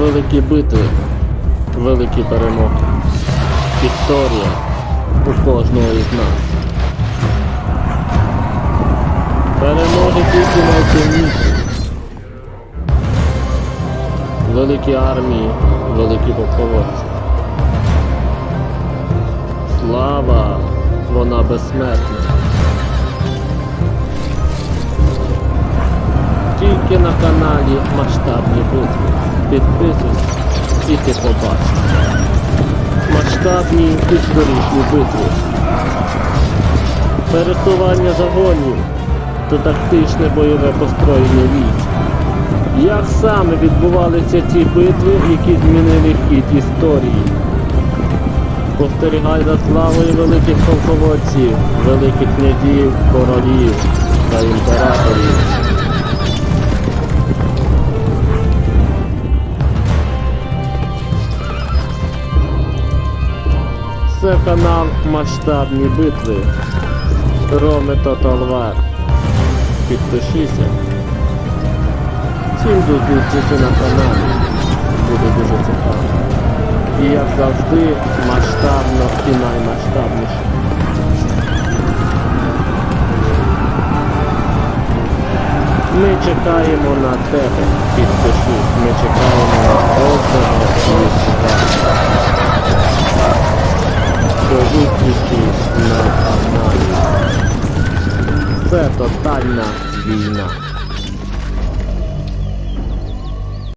Великі битви, великі перемоги. Історія у кожного із нас. Перемоги тільки найсильніші. Великі армії, великі полководці. Слава, вона безсмертна. Тільки на каналі масштабні битви. Підписуйся і ти побачиш. Масштабні історичні битви. Пересування загонів та тактичне бойове построєння військ. Як саме відбувалися ці битви, які змінили хід історії? Спостерігай за славою великих полководців, великих князів, королів та імператорів. Це канал Масштабні битви. Роми War. Підпишися. Всім зустрічі на каналі. Буде дуже цікаво. І як завжди, масштабно і наймасштабніше. Ми чекаємо на тебе, підпишись. Ми чекаємо на кожного Зустрічі на каналі. Це тотальна війна.